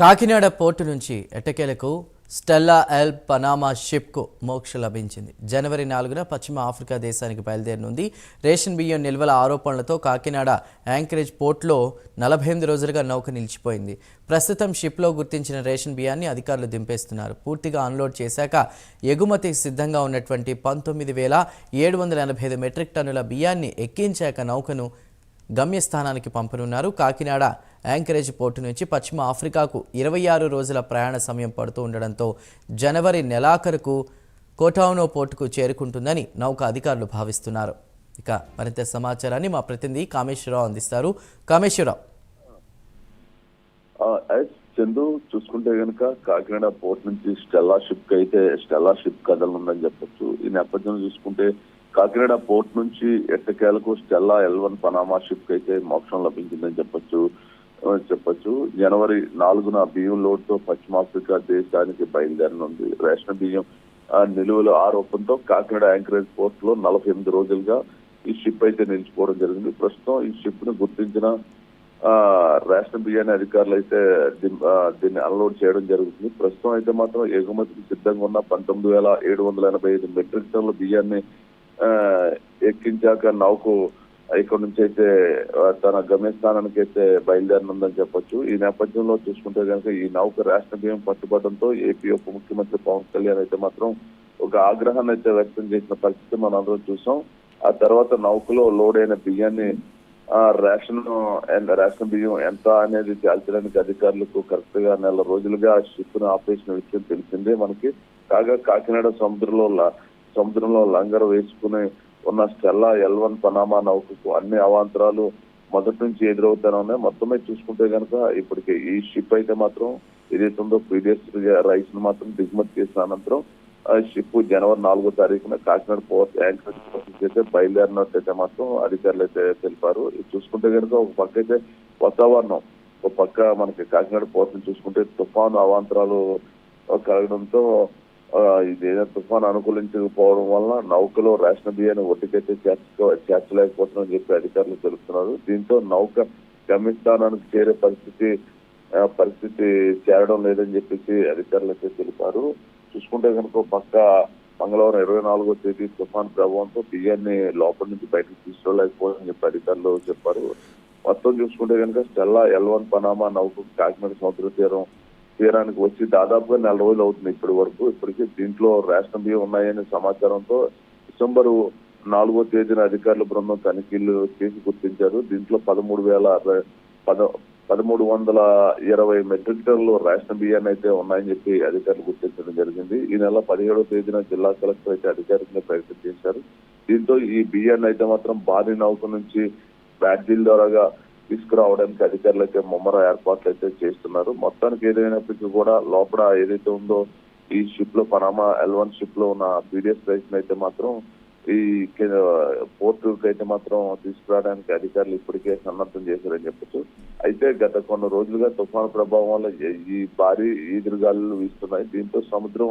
Kakinada port నుంచి ఎట్టకేలకు Stella L Panama షిప్కు మోక్ష లభించింది. జనవరి నాలుగున పశ్చిమ ఆఫ్రికా దేశానికి బయలుదేరనుంది. రేషన్ బియ్యం నిల్వల ఆరోపణలతో కాకినాడ యాంకరేజ్ పోర్ట్లో నలభై ఎనిమిది రోజులుగా నౌక నిలిచిపోయింది. ప్రస్తుతం షిప్లో గుర్తించిన రేషన్ బియ్యాన్ని అధికారులు దింపేస్తున్నారు. పూర్తిగా అన్లోడ్ చేశాక ఎగుమతికి సిద్ధంగా ఉన్నటువంటి పంతొమ్మిది వేల ఏడు వందల ఎనభై ఐదు మెట్రిక్ టన్నుల బియ్యాన్ని ఎక్కించాక నౌకను గమ్యస్థానానికి పంపనున్నారు. కాకినాడ యాంకరేజ్ పోర్టు నుంచి పశ్చిమ ఆఫ్రికాకు ఇరవై ఆరు రోజుల ప్రయాణ సమయం పడుతూ ఉండడంతో జనవరి నెలాఖరుకు కోటావునో పోర్టుకు చేరుకుంటుందని నౌక అధికారులు భావిస్తున్నారు. ఇక మరింత సమాచారాన్ని మా ప్రతినిధి కామేశ్వరరావు అందిస్తారు. కామేశ్వరరావు. చందు చూసుకుంటే కనుక కాకినాడ పోర్ట్ నుంచి స్టెల్లా షిప్కి అయితే స్టెల్లా షిప్ కదలనుందని చెప్పొచ్చు. ఈ నేపథ్యంలో చూసుకుంటే కాకినాడ పోర్ట్ నుంచి ఎట్టకేలకు స్టెల్లా ఎల్వన్ పనామా షిప్కి అయితే మోక్షం లభించిందని చెప్పొచ్చు. మాత్రమే చెప్పొచ్చు. జనవరి నాలుగున బియ్యం లోడ్తో పశ్చిమాఫ్రికా దేశానికి బయలుదేరనుంది. రేషన్ బియ్యం ఆ, నిలువల ఆరోపణతో కాకినాడ యాంకరేజ్ పోర్ట్లో నలభై ఎనిమిది రోజులుగా ఈ షిప్ అయితే నిలిచిపోవడం జరిగింది. ప్రస్తుతం ఈ షిప్ను గుర్తించిన రేషన్ బియ్యాన్ని అధికారులు అయితే దీన్ని అన్లోడ్ చేయడం జరుగుతుంది. ప్రస్తుతం అయితే మాత్రం ఎగుమతికి సిద్ధంగా ఉన్న పంతొమ్మిది వేల ఏడు వందల ఎనభై ఐదు మెట్రిక్ టన్నుల బియ్యాన్ని ఎక్కించాక నౌకు ఇక్కడ నుంచి అయితే తన గమ్యస్థానానికి అయితే బయలుదేరనుందని చెప్పొచ్చు. ఈ నేపథ్యంలో చూసుకుంటే కనుక ఈ నౌక రేషన్ బియ్యం పట్టుబడంతో ఏపీ ఉప ముఖ్యమంత్రి పవన్ కళ్యాణ్ అయితే మాత్రం ఒక ఆగ్రహాన్ని అయితే వ్యక్తం చేసిన పరిస్థితి మనం అందరం చూసాం. ఆ తర్వాత నౌకలో లోడ్ అయిన బియ్యాన్ని రేషన్ రేషన్ బియ్యం ఎంత అనేది తేల్చడానికి అధికారులకు కరెక్ట్గా నెల రోజులుగా షిప్ను ఆపరేషన్ విషయం తెలిసిందే మనకి. కాగా కాకినాడ సముద్రంలో సముద్రంలో లంగర్ వేసుకుని ఉన్న స్టెల్లా ఎల్ వన్ పనామా నౌకకు అన్ని అవాంతరాలు మొదటి నుంచి ఎదురవుతానే ఉన్నాయి మొత్తమే చూసుకుంటే కనుక ఇప్పటికే ఈ షిప్ అయితే మాత్రం ఏదైతే ఉందో ప్రీవియస్ రైస్ను మాత్రం దిగుమతి చేసిన అనంతరం ఆ షిప్ జనవరి నాలుగో తారీఖున కాకినాడ పోర్ట్ యాంకర్ అయితే బయలుదేరినట్టయితే మాత్రం అధికారులు అయితే తెలిపారు. ఇది చూసుకుంటే కనుక ఒక పక్క అయితే వాతావరణం ఒక పక్క మనకి కాకినాడ పోర్ట్ చూసుకుంటే తుఫాను అవాంతరాలు కలగడంతో ఇదేదో తుఫాన్ తుఫాను అనుకూలించకపోవడం వల్ల నౌకలో రేషన్ బియ్యాన్ని ఒట్టికైతే చేర్చుకో చేర్చలేకపోతున్నారని చెప్పి అధికారులు తెలుపుతున్నారు. దీంతో నౌక గమ్యస్థానానికి చేరే పరిస్థితి పరిస్థితి చేరడం లేదని చెప్పేసి అధికారులు అయితే తెలిపారు. చూసుకుంటే కనుక పక్క మంగళవారం ఇరవై నాలుగో తేదీ తుఫాన్ ప్రభావంతో బియ్యాన్ని లోపల నుంచి బయటకు తీసుకోలేకపోవని చెప్పి అధికారులు చెప్పారు. మొత్తం చూసుకుంటే కనుక స్టెల్లా ఎల్ వన్ పనామా నౌక కాకినాడ సముద్ర తీరం తీరానికి వచ్చి దాదాపుగా నెల రోజులు అవుతుంది ఇప్పటి వరకు. ఇప్పటికీ దీంట్లో రేషన్ బియ్యం ఉన్నాయనే సమాచారంతో డిసెంబరు నాలుగో తేదీన అధికారుల బృందం తనిఖీలు చేసి గుర్తించారు. దీంట్లో పదమూడు వేల అరవై- పద పదమూడు వందల ఇరవై మెట్రిక్ టన్నులు రేషన్ బియ్యాన్ని అయితే ఉన్నాయని చెప్పి అధికారులు గుర్తించడం జరిగింది. ఈ నెల పదిహేడో తేదీన జిల్లా కలెక్టర్ అయితే అధికారికంగా ప్రకటన చేశారు. దీంతో ఈ బియ్యాన్ని అయితే మాత్రం భారీ నౌక నుంచి బ్యాటరీల ద్వారాగా తీసుకురావడానికి అధికారులు అయితే ముమ్మర ఏర్పాట్లు అయితే చేస్తున్నారు. మొత్తానికి ఏదైనప్పటికీ కూడా లోపల ఏదైతే ఉందో ఈ షిప్లో పనామా ఎల్వన్ షిప్లో ఉన్న పీడిఎస్ రైస్ అయితే మాత్రం ఈ పోర్టు అయితే మాత్రం తీసుకురావడానికి అధికారులు ఇప్పటికే సన్నద్ధం చేశారని చెప్పొచ్చు. అయితే గత కొన్ని రోజులుగా తుఫాను ప్రభావం వల్ల ఈ- ఈ భారీ ఈదురుగాలు వీస్తున్నాయి. దీంతో సముద్రం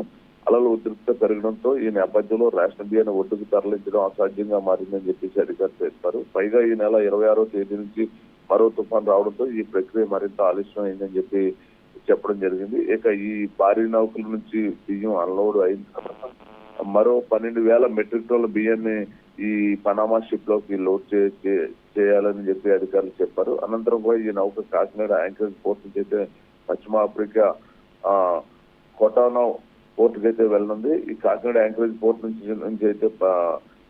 అలలు ఉధృత పెరగడంతో ఈ నేపథ్యంలో రేషన్ బియ్యాన్ని ఒడ్డుకు తరలించడం అసాధ్యంగా మారిందని చెప్పేసి అధికారులు చెప్పారు పైగా ఈ నెల ఇరవై ఆరో తేదీ నుంచి మరో తుఫాన్ రావడంతో ఈ ప్రక్రియ మరింత ఆలస్యం అయిందని చెప్పి చెప్పడం జరిగింది. ఇక ఈ భారీ నౌకల నుంచి బియ్యం అన్లోడ్ అయిన తర్వాత మరో పన్నెండు వేల మెట్రిక్ టన్నుల బియ్యాన్ని ఈ పనామా షిప్లోకి లోడ్ చే- చేయాలని చెప్పి అధికారులు చెప్పారు. అనంతరం కూడా ఈ నౌక కాకినాడ యాంకరేజ్ పోర్ట్ నుంచి అయితే పశ్చిమ ఆఫ్రికా ఆ కొటానో పోర్టుకి అయితే వెళ్ళనుంది. ఈ కాకినాడ యాంకరేజ్ పోర్ట్ నుంచి నుంచి అయితే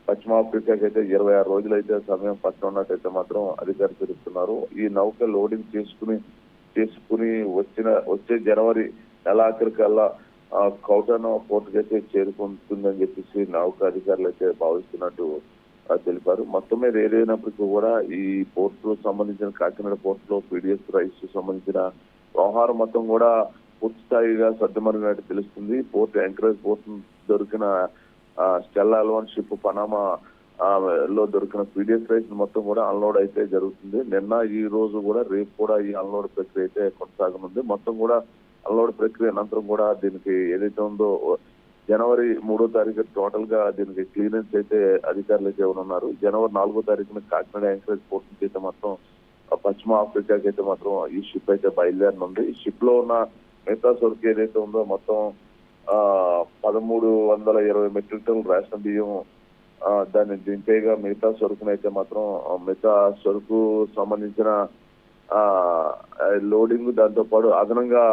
ప- పశ్చిమ అయితే ఇరవై ఆరు రోజులు అయితే సమయం పట్టనున్నట్టయితే మాత్రం అధికారులు తెలుస్తున్నారు ఈ నౌక లోడింగ్ చేసుకుని చేసుకుని వచ్చిన వచ్చే జనవరి నెలాఖరికల్లా ఆ, పోర్టుకైతే అయితే చేరుకుంటుందని చెప్పేసి నౌక అధికారులు అయితే భావిస్తున్నట్టు తెలిపారు. మొత్తం మీద ఏదైనప్పటికీ కూడా ఈ పోర్టు సంబంధించిన కాకినాడ పోర్టులో పీడిఎస్ రైస్ సంబంధించిన వ్యవహారం మొత్తం కూడా పూర్తి స్థాయిగా సర్దుమరిగినట్టు తెలుస్తుంది. పోర్ట్ యాంకరేజ్ పోర్ట్ దొరికిన స్టెల్లా అల్వాన్ షిప్ పనామా లో దొరికిన పీడిఎస్ రైస్ మొత్తం కూడా అన్లోడ్ అయితే జరుగుతుంది. నిన్న ఈ రోజు కూడా రేపు కూడా ఈ అన్లోడ్ ప్రక్రియ అయితే కొనసాగనుంది. మొత్తం కూడా అన్లోడ్ ప్రక్రియ అనంతరం కూడా దీనికి ఏదైతే ఉందో జనవరి మూడో తారీఖు టోటల్గా దీనికి క్లియరెన్స్ అయితే అధికారులు అయితే ఉన్నారు జనవరి నాలుగో తారీఖున కాకినాడ యాంకరేజ్ పోర్ట్ నుంచి అయితే మొత్తం పశ్చిమ ఆఫ్రికాకి అయితే మాత్రం ఈ షిప్ అయితే బయలుదేరనుంది. ఈ షిప్లో ఉన్న మిగతా సరుకు ఏదైతే ఉందో మొత్తం ఆ పదమూడు వందల ఇరవై మెట్రిక్ టన్ రేషన్ బియ్యం దాన్ని దింపేగా మిగతా సరుకునైతే మాత్రం మిగతా సరుకు సంబంధించిన లోడింగ్ దాంతో పాటు అదనంగా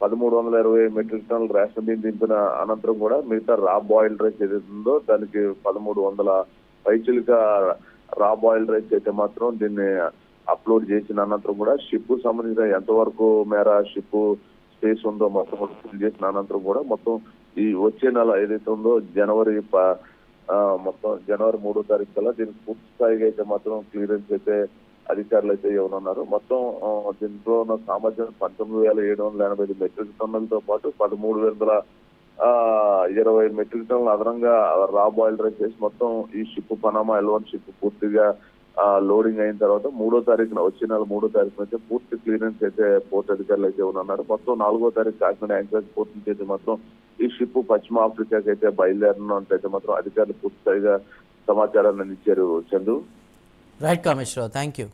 పదమూడు వందల ఇరవై మెట్రిక్ టన్ రేషన్ బియ్యం దింపిన అనంతరం కూడా మిగతా రా ఆయిల్ రైస్ ఏదైతుందో దానికి పదమూడు వందల పైచిలుక రా ఆయిల్ రైస్ అయితే మాత్రం దీన్ని అప్లోడ్ చేసిన అనంతరం కూడా షిప్ సంబంధించిన ఎంతవరకు మేర షిప్ స్పేస్ ఉందో మొత్తం ఫిల్ చేసిన అనంతరం కూడా మొత్తం ఈ వచ్చే నెల ఏదైతే ఉందో జనవరి ప- మొత్తం జనవరి మూడో తారీఖు కల్లా దీనికి పూర్తి స్థాయిగా అయితే మాత్రం క్లియరెన్స్ అయితే అధికారులు అయితే ఇవ్వనున్నారు. మొత్తం దీంట్లో ఉన్న సామర్థ్యం పంతొమ్మిది వేల ఏడు వందల ఎనభై ఐదు మెట్రిక్ టన్నులతో పాటు పదమూడు వందల ఇరవై మెట్రిక్ టన్నులు అదనంగా రా బాయిల్ రైస్ చేసి మొత్తం ఈ ship Panama L one ship పూర్తిగా లోడింగ్ అయిన తర్వాత మూడో తారీఖున వచ్చే నెల మూడో తారీఖున అయితే పూర్తి క్లియరెన్స్ అయితే పోర్ట్ అధికారులు అయితే ఉన్నారు మొత్తం నాలుగో తారీఖు కాకినాడ యాంకరేజ్ పోర్ట్ నుంచి అయితే మాత్రం ఈ షిప్ పశ్చిమ ఆఫ్రికాకి అయితే బయలుదేరినట్లయితే మాత్రం అధికారులు పూర్తి స్థాయిగా సమాచారాన్ని అందించారు Chandu. Right Kameswararao. Thank you